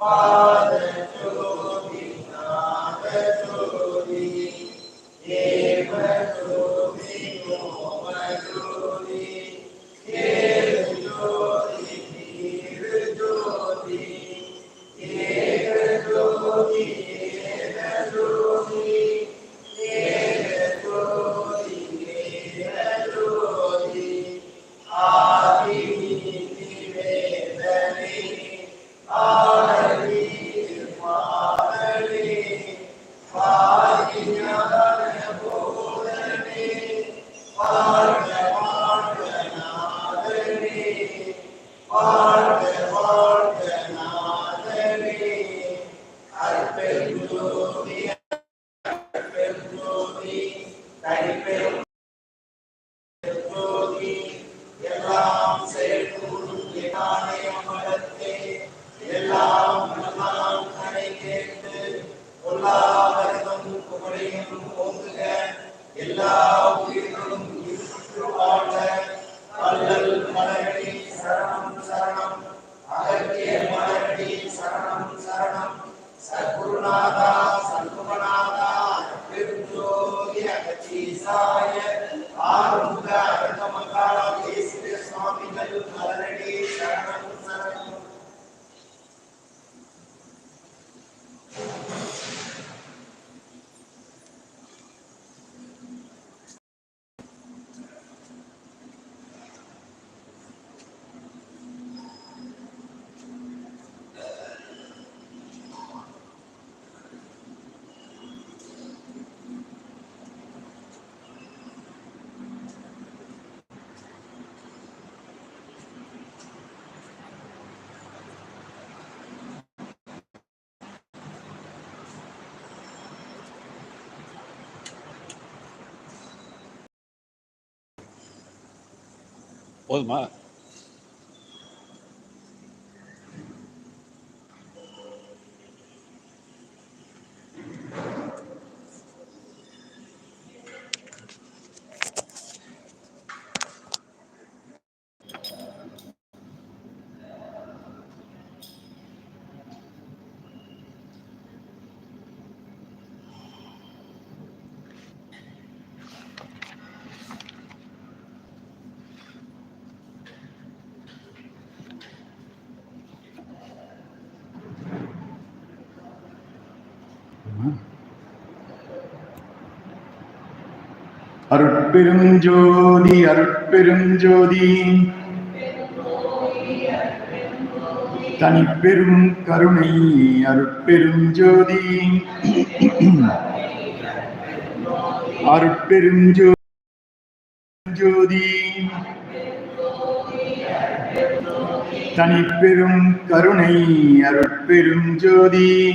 போதுமா அருட்பெரும் ஜோதி அருட்பெரும் ஜோதி தனிப்பெரும் கருணை அருட்பெரும் ஜோதி. அருட்பெரும் ஜோதி. தனிப்பெரும் கருணை அருட்பெரும் ஜோதி.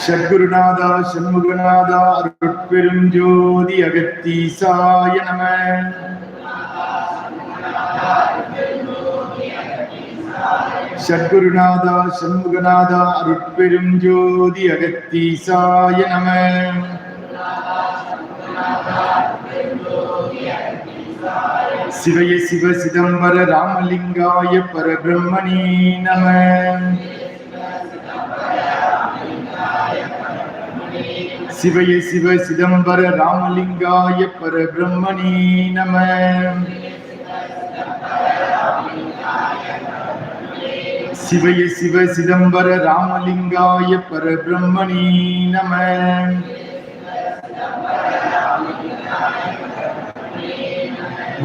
சத்குருநாதா சண்முகநாதா அருட்பெரும் ஜோதி அகத்தீசாய நம. சத்குருநாதா சண்முகநாதா அருட்பெரும் ஜோதி அகத்தீசாய நம. சிவய சிவ சிதம்பர ராமலிங்காய பரபிரம்மணே நம. சிவய சிவ சிதம்பர ராமலிங்காய பரபிரம்மணே நம. சிவய சிவ சிதம்பர ராமலிங்காய பரபிரம்மணே நம.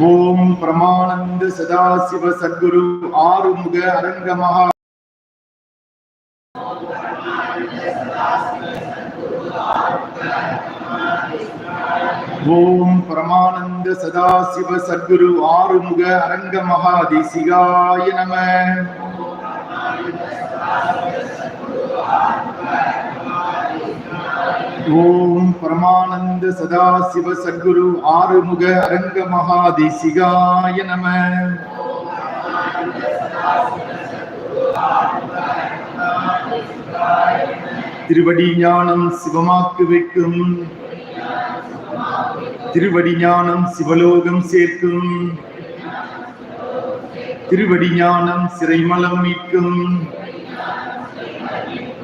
ஓம் பிரமானந்த சதாசிவ சத்குரு ஆறுமுக அரங்க ஓம் பரமானந்த சதாசிவ சத்குரு ஆறுமுக அரங்க மகாதேசிகாய நம. ஓம் பரமானந்த சதாசிவ சத்குரு ஆறுமுக அரங்க மகாதேசிகாய நம. ஓம் திருவடி ஞானம் சிவமாக்கு வைக்கும் திருவடி ஞானம் சிவலோகம் சேர்க்கும். திருவடி ஞானம் சிறைமலம் மீட்கும்.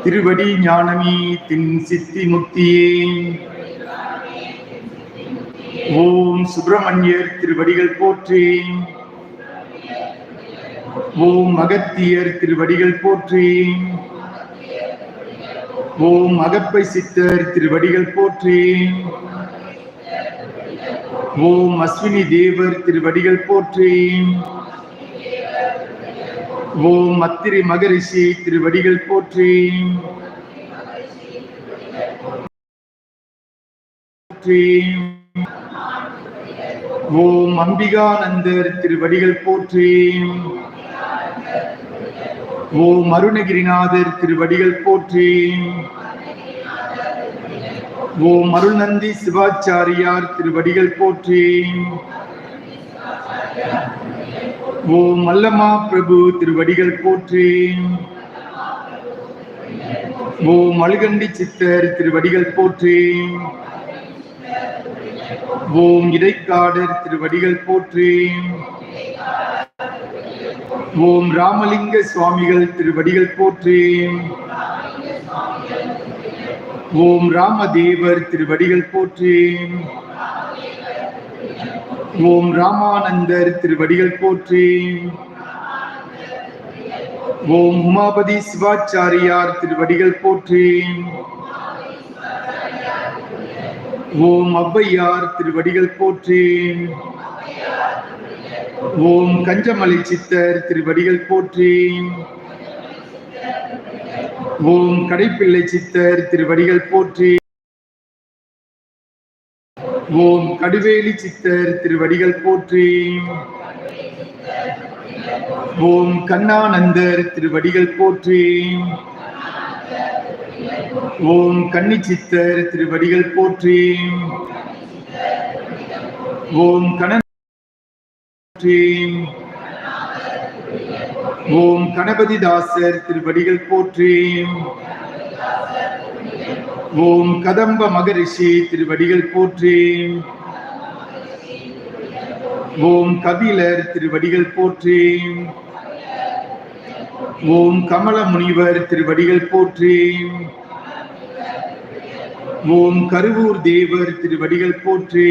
திருவடி ஞானமே தின் சித்தி முக்தியே. ஓம் சுப்பிரமணியர் திருவடிகள் போற்றி. ஓம் மகத்தியர் திருவடிகள் போற்றேன் ஓம் அகப்பை சித்தர் திருவடிகள் போற்றி. ஓம் அஸ்வினி தேவர் திருவடிகள் போற்றி. ஓம் அத்திரி மகரிஷி திருவடிகள் போற்றி. போற்றி. ஓம் அம்பிகானந்தர் திருவடிகள் போற்றி. ஓ மருணகிரிநாதர் திருவடிகள் போற்றி. ஓ மருள்நந்தி சிவாச்சாரியார் திருவடிகள் போற்றி. ஓ மல்லமா பிரபு திருவடிகள் போற்றி. ஓ மழுகண்டி சித்தர் திருவடிகள் போற்றி. ஓம் இடைக்காடர் திருவடிகள் போற்றி. ஓம் ராமலிங்க சுவாமிகள் திருவடிகள் போற்றேன் ஓம் ராமதேவர் திருவடிகள் போற்றேன் ஓம் ராமானந்தர் திருவடிகள் போற்றேன் ஓம் உமாபதி சிவாச்சாரியார் திருவடிகள் போற்றேன் ஓம் ஔவையார் திருவடிகள் போற்றேன் ஓம் கஞ்சமலை சித்தர் திருவடிகள் போற்றி. ஓம் கடைப்பிள்ளை சித்தர் திருவடிகள் போற்றி. ஓம் கடுவேலி சித்தர் திருவடிகள் போற்றி. ஓம் கண்ணானந்தர் திருவடிகள் போற்றி. ஓம் கன்னி சித்தர் திருவடிகள் போற்றி. ஓம் கண போற்றி ஓம் கணபதிதாசர் திருவடிகள் போற்றி ஓம் கதம்ப மகரிஷி திருவடிகள் போற்றி ஓம் கபிலர் திருவடிகள் போற்றி ஓம் கமல முனிவர் திருவடிகள் போற்றி ஓம் கருவூர் தேவர் திருவடிகள் போற்றி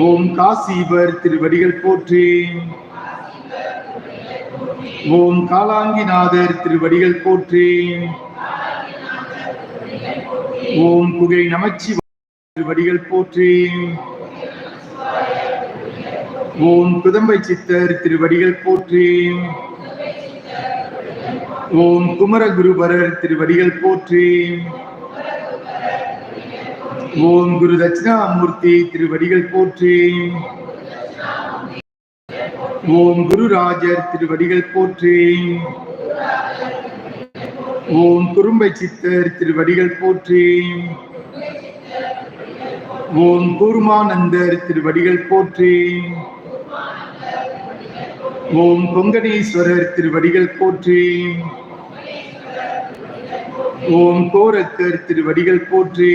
ஓம் காசிபர் திருவடிகள் போற்றி. ஓம் காலாங்கிநாதர் திருவடிகள் போற்றி. ஓம் குகை நமச்சி திருவடிகள் போற்றி. ஓம் குதம்பை சித்தர் திருவடிகள் போற்றி. ஓம் குமரகுருபரர் திருவடிகள் போற்றி. ஓம் குரு தட்சிணாமூர்த்தி திருவடிகள் போற்றி. ஓம் குருராஜர் திருவடிகள் போற்றி. ஓம் குறும்பை சித்தர் திருவடிகள் போற்றி. ஓம் கூர்மானந்தர் திருவடிகள் போற்றி. ஓம் கொங்கணீஸ்வரர் திருவடிகள் போற்றி. ஓம் கோரக்கர் திருவடிகள் போற்றி.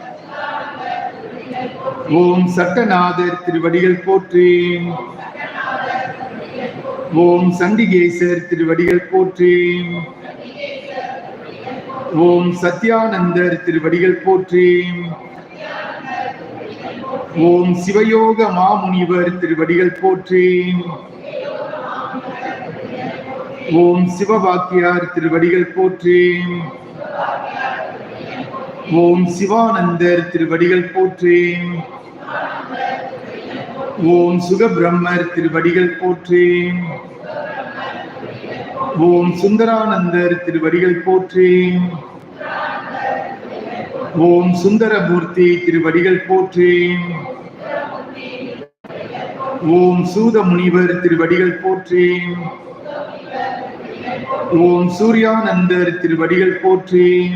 ஓம் சட்டநாதர் திருவடிகள் போற்றி. ஓம் சண்டிகேசர் திருவடிகள் போற்றி. ஓம் சத்யானந்தர் திருவடிகள் போற்றி. ஓம் சிவயோக மாமுனிவர் திருவடிகள் போற்றி. ஓம் சிவபாக்கியார் திருவடிகள் போற்றி. ஓம் சிவானந்தர் திருவடிகள் போற்றி. ஓம் சுகபிரம்மர் திருவடிகள் போற்றி. ஓம் சுந்தரானந்தர் திருவடிகள் போற்றி. ஓம் சுந்தரமூர்த்தி திருவடிகள் போற்றி. ஓம் சூத முனிவர் திருவடிகள் போற்றி. ஓம் சூர்யானந்தர் திருவடிகள் போற்றேன்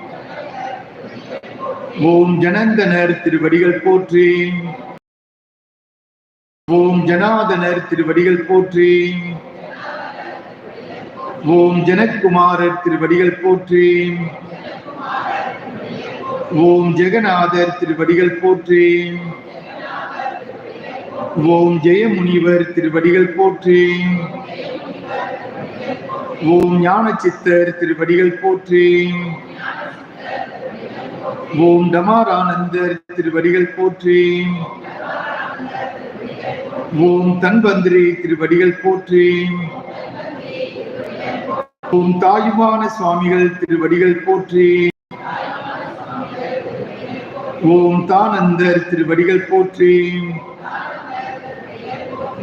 ஓம் ஜனந்தனர் திருவடிகள் போற்றி ஓம் ஜனாதனர் திருவடிகள் போற்றி ஓம் ஜனக்குமாரர் திருவடிகள் போற்றி ஓம் ஜெகநாதர் திருவடிகள் போற்றி ஓம் ஜெயமுனிவர் திருவடிகள் போற்றி ஓம் ஞான சித்தர் திருவடிகள் போற்றி ஓம் டமாரானந்தர் திருவடிகள் போற்றி. ஓம் தன்வந்திரி திருவடிகள் போற்றி. ஓம் தாயுமான சுவாமிகள் திருவடிகள் போற்றி. ஓம் தானந்தர் திருவடிகள் போற்றி.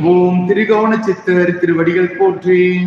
ஓம் திரிகோண சித்தர் திருவடிகள் போற்றி.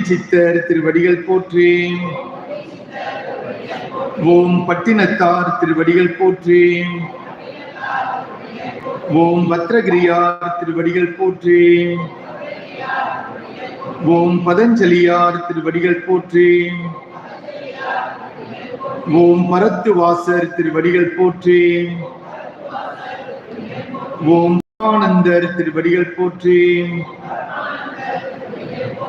சித்தர் திருவடிகள் போற்றி. ஓம் பட்டினத்தார் திருவடிகள் போற்றி. ஓம் பத்ரகிரியார் திருவடிகள் போற்றி. ஓம் பதஞ்சலியார் திருவடிகள் போற்றி. ஓம் பரத்து வாசர் திருவடிகள் போற்றி. ஓம் ஆனந்தர் திருவடிகள் போற்றி.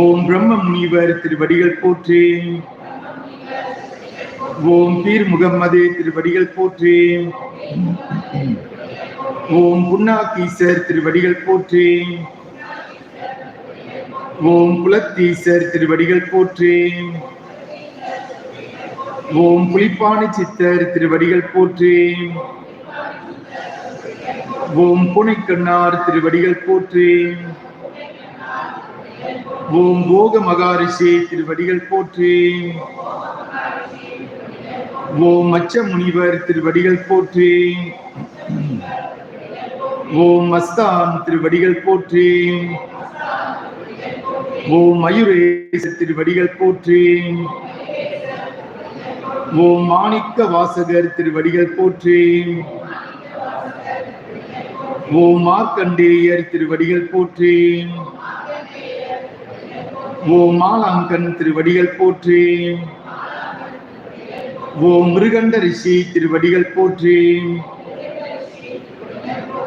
ஓம் பிரம்ம முனிவர் திருவடிகள் போற்றி. ஓம் பீர் முகம்மது திருவடிகள் போற்றி. ஓம் புன்னாக்கீசர் திருவடிகள் போற்றி. ஓம் குலத்தீசர் திருவடிகள் போற்றி. ஓம் புலிப்பாணி சித்தர் திருவடிகள் போற்றி. ஓம் புனைக்கண்ணார் திருவடிகள் போற்றி. ஓம் போக மகாரிஷி திருவடிகள் போற்றி. ஓம் மச்ச முனிவர் திருவடிகள் போற்றி. ஓம் மஸ்தான் திருவடிகள் போற்றி. ஓம் மயூரேச திருவடிகள் போற்றி. ஓம் மாணிக்க வாசகர் திருவடிகள் போற்றி. ஓம் மார்க்கண்டேயர் திருவடிகள் போற்றி. மாலாங்கன் திருவடிகள் போற்றி. ஓம் மிருகண்ட ரிஷி திருவடிகள் போற்றி.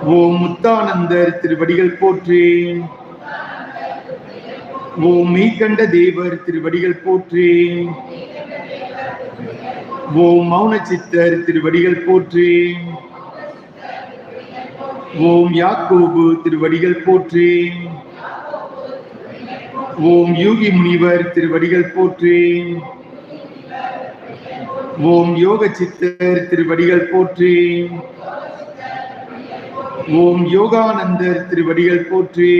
ஓம் முத்தானந்தர் திருவடிகள் போற்றி. ஓம் மீகண்ட தேவர் திருவடிகள் போற்றி. ஓம் மௌன சித்தர் திருவடிகள் போற்றி. ஓம் யாக்கோபு திருவடிகள் போற்றி. ஓம் யோகி முனிவர் திருவடிகள் போற்றி ஓம் யோக சித்தர் திருவடிகள் போற்றி ஓம் யோகானந்தர் திருவடிகள் போற்றி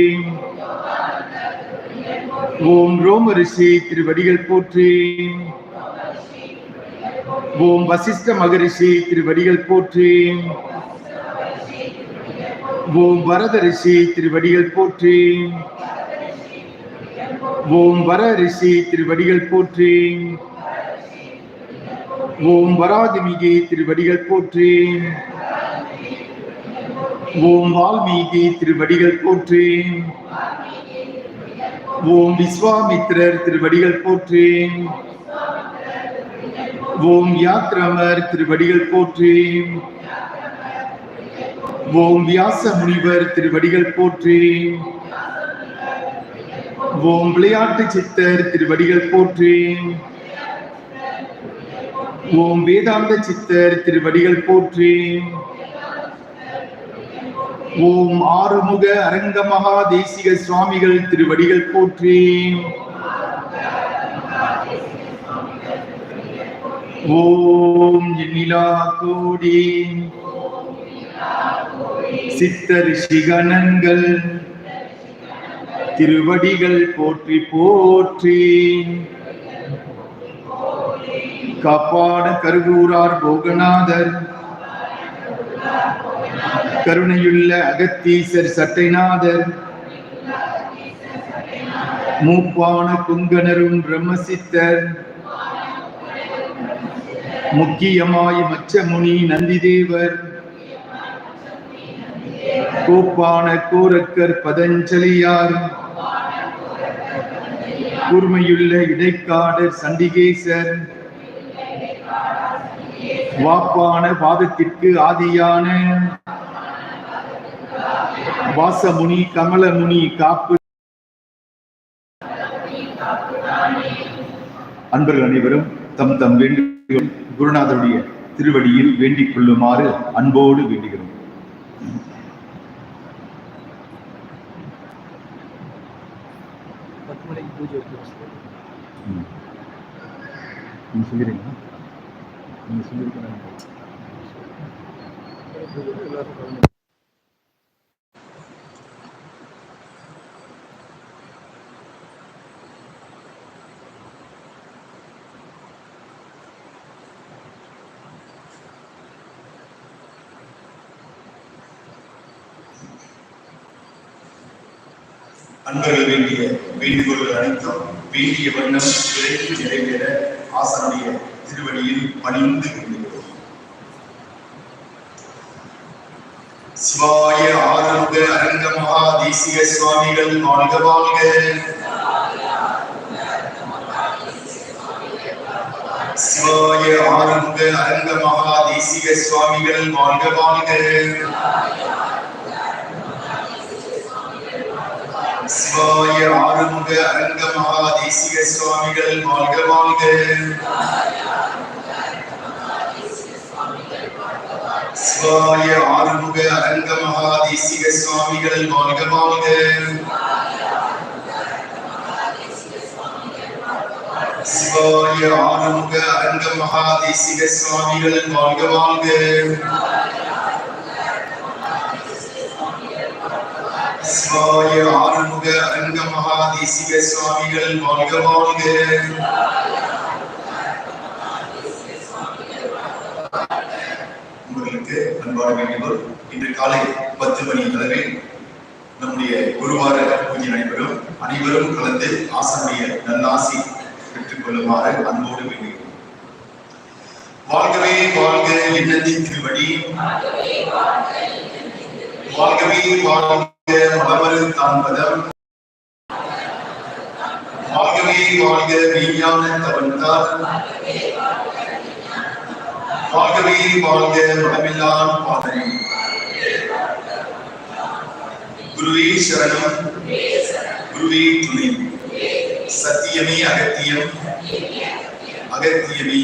ஓம் ரோம ரிஷி திருவடிகள் போற்றி ஓம் வசிஷ்ட மகரிஷி திருவடிகள் போற்றி ஓம் வரத ரிஷி திருவடிகள் போற்றி ஓம் வர ரிஷி திருவடிகள் போற்றி. ஓம் வராதிமிகி திருவடிகள் போற்றி. ஓம் வால்மீகி திருவடிகள் போற்றி. ஓம் விஸ்வாமித்ரர் திருவடிகள் போற்றி. ஓம் யாத்ரமர் திருவடிகள் போற்றி. ஓம் வியாச முனிவர் திருவடிகள் போற்றி. ஓம் விளையாட்டு சித்தர் திருவடிகள் போற்றி. ஓம் வேதாந்த சித்தர் திருவடிகள் போற்றி. ஓம் ஆறுமுக அரங்க மகா தேசிக சுவாமிகள் திருவடிகள் போற்றி. ஓம் எண்ணிலா கோடி. சித்தர் ரிஷிகணங்கள் திருவடிகள் போற்றி போற்றி. காப்பாட கருவூரார் போகநாதர். கருணையுள்ள அகத்தீசர் சட்டைநாதர். மூப்பான குங்கனரும் பிரம்மசித்தர். முக்கியமாய் மச்சமுனி நந்திதேவர். கோப்பான கோரக்கர் பதஞ்சலியார். கூர்மையுள்ள இடைக்காடர் சண்டிகேசர். வாப்பான பாதத்திற்கு ஆதியான வாசமுனி கமலமுனி காப்பு. அன்பர்கள் அனைவரும் தம் தம் வேண்டுகோள் குருநாதருடைய திருவடியில் வேண்டிக் கொள்ளுமாறு அன்போடு வேண்டுகிறோம். நீங்கள் சொல்லிடுறீங்களா? நீங்கள் சொல்லியிருக்கிறேன் அன்பர்கள் வேண்டிய வேண்டுகோள்கள் அனைத்தும் வேண்டிய வண்ணம் விரைவில் நிறைவேற ஆசனுடைய திருவடியில் பணிந்து கொண்டிருக்கிறோம் சிவாய ஆனந்த அரங்க மகா தேசிக சுவாமிகள் வாழ்க வாழ்க. சிவாய ஆனந்த அரங்க மகா தேசிக சுவாமிகள் வாழ்க வாழ்க. சிவாய ஆறுமுக அரங்க மகா தேசிக சுவாமிகள் வாழ்க வாழ்க. சிவாய ஆறுமுக அரங்க மகா தேசிக சுவாமிகள் வாழ்க வாழ்க. சிவாய ஆறுமுக அரங்க மகா தேசிக சுவாமிகள் வாழ்க வாழ்க. சிவாய ஆறுமுக அரங்க மகா தேசிக சுவாமிகள் வாழ்க வாழ்க. உங்களுக்கு அன்பான வேண்டுகோள் இன்று காலை பத்து மணி அளவில் நம்முடைய குருவார பூஜை நடைபெறும். அனைவரும் கலந்து ஆசனுடைய நல்லாசி பெற்றுக் கொள்ளுமாறு அன்போடு வேண்டுகிறோம். வாழ்கவே வாழ்க எண்ணத்தின் திருவடி. வாழ்கவே வாழ்க மலமரு தான்பதம் வாழ்கவே வாழ்க தவன்தார் வாழ்கவே வாழ்க மனமில்லான் பாதனை. குருவே சரணம். குருவே துணை. சத்தியமே அகத்தியம். அகத்தியமே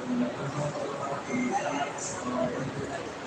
Thank you.